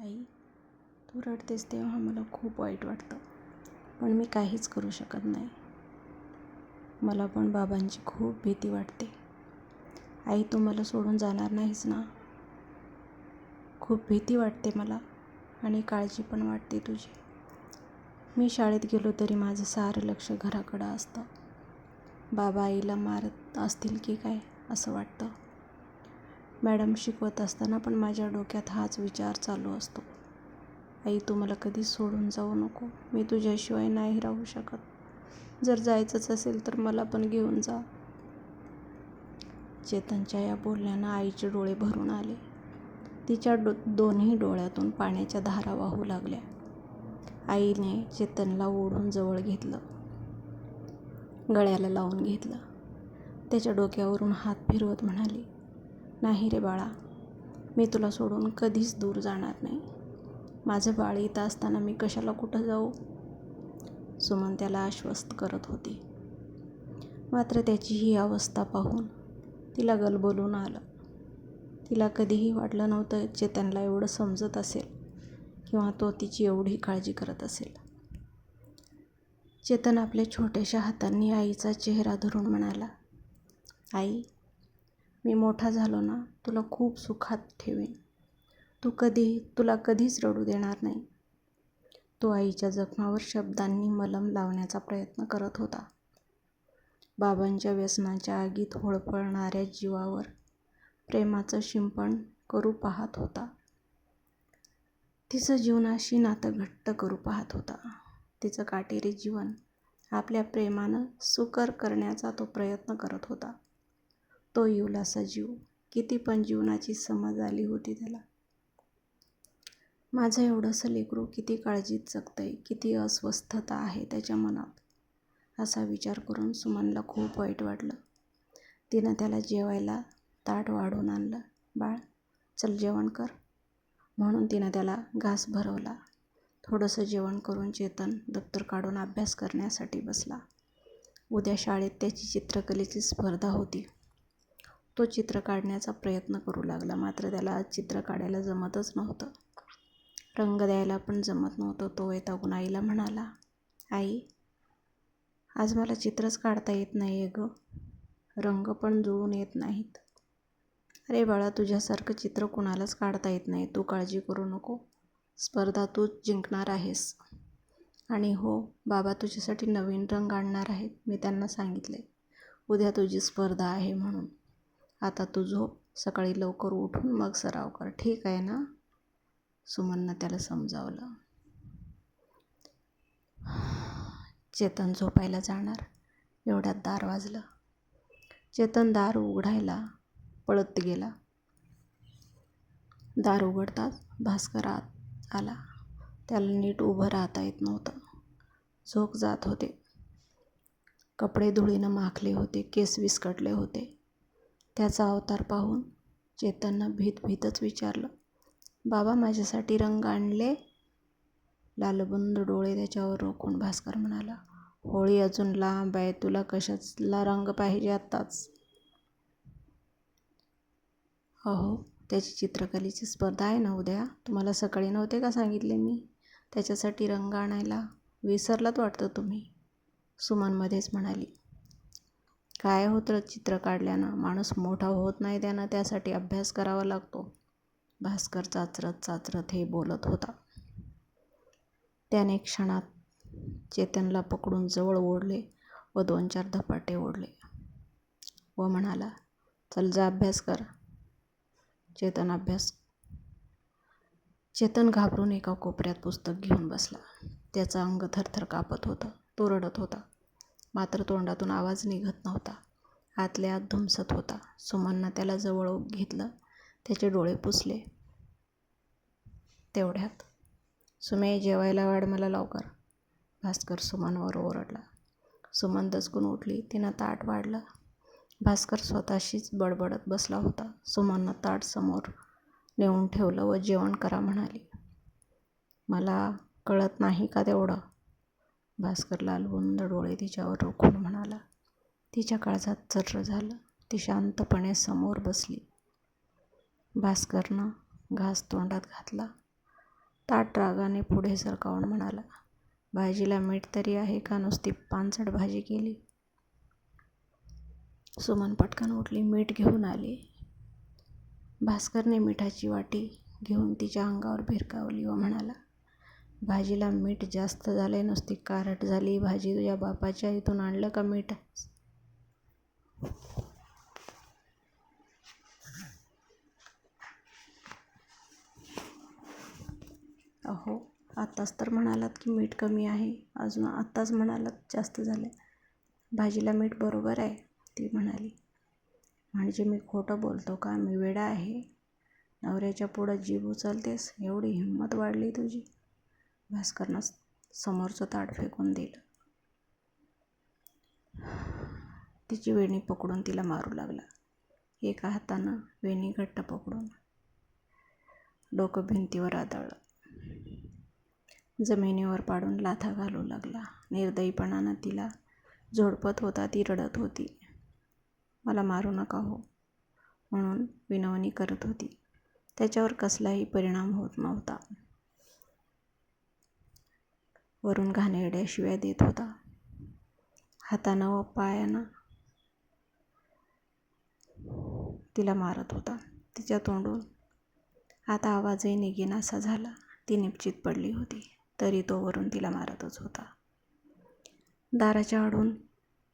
आई तू रडतेस तेव्हा मला खूप वाईट वाटतं. पण मी काहीच करू शकत नाही. मला पण बाबांची खूप भीती वाटते. आई तू मला सोडून जाणार नाहीस ना? खूप भीती वाटते मला आणि काळजी पण वाटते तुझी. मी शाळेत गेलो तरी माझं सारं लक्ष घराकडं असतं. बाबा आईला मारत असतील की काय असं वाटतं. मॅडम शिकवत असताना पण माझ्या डोक्यात हाच विचार चालू असतो. आई तू मला कधीच सोडून जाऊ नको. मी तुझ्याशिवाय नाही राहू शकत. जर जायचंच असेल तर मला पण घेऊन जा. चेतनच्या या बोलण्यानं आईचे डोळे भरून आले. तिच्या डो दोन्ही डोळ्यातून पाण्याच्या धारा वाहू लागल्या. आईने चेतनला ओढून जवळ घेतलं. गळ्याला लावून घेतलं. त्याच्या डोक्यावरून हात फिरवत म्हणाली नाही रे बाळा मी तुला सोडून कधीच दूर जाणार नाही. माझं बाळ इथं असताना मी कशाला कुठं जाऊ? सुमन त्याला आश्वस्त करत होती. मात्र त्याची ही अवस्था पाहून तिला गलबोलून आलं. तिला कधीही वाटलं नव्हतं चेतनला एवढं समजत असेल किंवा तो तिची एवढी काळजी करत असेल. चेतन आपल्या छोट्याशा हातांनी आईचा चेहरा धरून म्हणाला आई मी मोठा झालो ना तुला खूप सुखात ठेवीन. तू कधी तुला कधीच रडू देणार नाही. तो आईच्या जखमावर शब्दांनी मलम लावण्याचा प्रयत्न करत होता. बाबांच्या व्यसनाच्या आगीत होळपळणाऱ्या जीवावर प्रेमाचं शिंपण करू पाहत होता. तिचं जीवनाशी नातं घट्ट करू पाहत होता. तिचं काटेरी जीवन आपल्या प्रेमानं सुकर करण्याचा तो प्रयत्न करत होता. तो युलासा जीव. किती पण जीवनाची समज आली होती त्याला. माझं एवढंसं लेकरू किती काळजीत जगतंय किती अस्वस्थता आहे त्याच्या मनात? असा विचार करून सुमनला खूप वाईट वाटलं. तिनं त्याला जेवायला ताट वाढून आणलं. बाळ चल जेवण कर. म्हणून तिनं त्याला घास भरवला. थोडंसं जेवण करून चेतन दप्तर काढून अभ्यास करण्यासाठी बसला. उद्या शाळेत त्याची चित्रकलेची स्पर्धा होती. तो चित्र काढण्याचा प्रयत्न करू लागला. मात्र त्याला आज चित्र काढायला जमतच नव्हतं. रंग द्यायला पण जमत नव्हतं. तो वैतागून आईला म्हणाला आई आज मला चित्रच काढता येत नाही आहे गं. रंग पण जुळून येत नाहीत. अरे बाळा तुझ्यासारखं चित्र कुणालाच काढता येत नाही. तू काळजी करू नको. स्पर्धा तूच जिंकणार आहेस. आणि हो बाबा तुझ्यासाठी नवीन रंग आणणार आहेत. मी त्यांना सांगितले उद्या तुझी स्पर्धा आहे म्हणून. आता तू झोप. सकाळी लवकर उठून मग सराव कर. ठीक आहे ना? सुमननं त्याला समजावलं. चेतन झोपायला जाणार. एवढ्यात दार वाजलं. चेतन दार उघडायला पळत गेला. दार उघडताच भास्कर आत आला. त्याला नीट उभं राहता येत नव्हतं. झोक जात होते. कपडे धुळीनं माखले होते. केस विस्कटले होते. त्याचा अवतार पाहून चेतननं भीतभीतच विचारलं बाबा माझ्यासाठी रंग आणले. लालबुंद डोळे त्याच्यावर रोखून भास्कर म्हणाला होळी अजून लांब आहे तुला कशाला रंग पाहिजे आत्ताच? अहो त्याची चित्रकलेची स्पर्धा आहे ना उद्या तुम्हाला सकाळी नव्हते का सांगितले मी? त्याच्यासाठी रंग आणायला विसरलात वाटतं तुम्ही सुमनमध्येच म्हणाली. काय होतं चित्र काढल्यानं? माणूस मोठा होत नाही त्यानं त्यासाठी अभ्यास करावा लागतो. भास्कर चाचरत चाचरत हे बोलत होता. त्याने क्षणात चेतनला पकडून जवळ ओढले व दोन चार धपाटे ओढले. व म्हणाला चल जा अभ्यास कर. चेतन अभ्यास चेतन घाबरून एका कोपऱ्यात पुस्तक घेऊन बसला. त्याचं अंग थरथर कापत होतं तो रडत होता. मात्र तोंडातून आवाज निघत नव्हता. आतल्या आत धुमसत होता. सुमननं त्याला जवळ घेतलं. त्याचे डोळे पुसले. तेवढ्यात सुमे जेवायला वाढ मला लवकर. भास्कर सुमनवर ओरडला. सुमन दचकून उठली. तिनं ताट वाढलं. भास्कर स्वतःशीच बडबडत बसला होता. सुमननं ताट समोर नेऊन ठेवलं व जेवण करा म्हणाली. मला कळत नाही का तेवढं? भास्कर लालबुंद डोळे तिच्यावर रोखून म्हणाला तिच्या काळजात चर्र झालं. ती शांतपणे समोर बसली. भास्करनं घास तोंडात घातला. ताट रागाने पुढे सरकावून म्हणाला भाजीला मीठ तरी आहे का? नुसती पानसट भाजी केली. सुमन पटकन उठली मीठ घेऊन आली. भास्करने मिठाची वाटी घेऊन तिच्या अंगावर भिरकावली व म्हणाला भाजीला मीठ जास्त झाले नुसती कारट झाली. भाजी तुझ्या बापाच्या इथून आणलं का मीठ? अहो आत्ताच तर म्हणालात की मीठ कमी आहे. अजून आत्ताच म्हणालात जास्त झालं भाजीला मीठ बरोबर आहे ती म्हणाली. म्हणजे मी खोटं बोलतो का? मी वेडा आहे. नवऱ्याच्या पुढं जीभ उचलतेस? एवढी हिंमत वाढली तुझी. भास्करनं समोरचं ताट फेकून दिलं तिची वेणी पकडून तिला मारू लागला. एका हातानं वेणी घट्ट पकडून डोकं भिंतीवर आदळलं. जमिनीवर पाडून लाथा घालू लागला. निर्दयीपणानं तिला झोडपत होता ती रडत होती. मला मारू नका हो म्हणून विनवणी करत होती. त्याच्यावर कसलाही परिणाम होत नव्हता. वरून घाणेरड्या शिव्या देत होता. हातानं व पायानं तिला मारत होता. तिच्या तोंडून आता आवाजही निघेनासा झाला. ती निपचित पडली होती तरी तो वरून तिला मारतच होता. दाराच्या आडून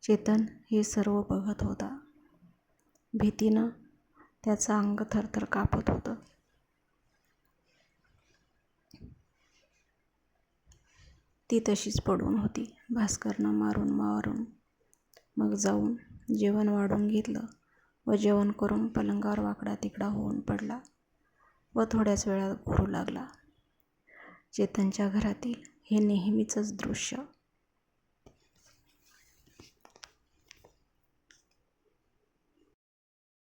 चेतन हे सर्व बघत होता. भीतीनं त्याचं अंग थरथर कापत होतं. ती तशीच पडून होती. भास्करनं मारून मारून मग जाऊन जेवण वाढून घेतलं व जेवण करून पलंगावर वाकडा तिकडा होऊन पडला व थोड्याच वेळात घोरू लागला. चेतनच्या घरातील हे नेहमीचंच दृश्य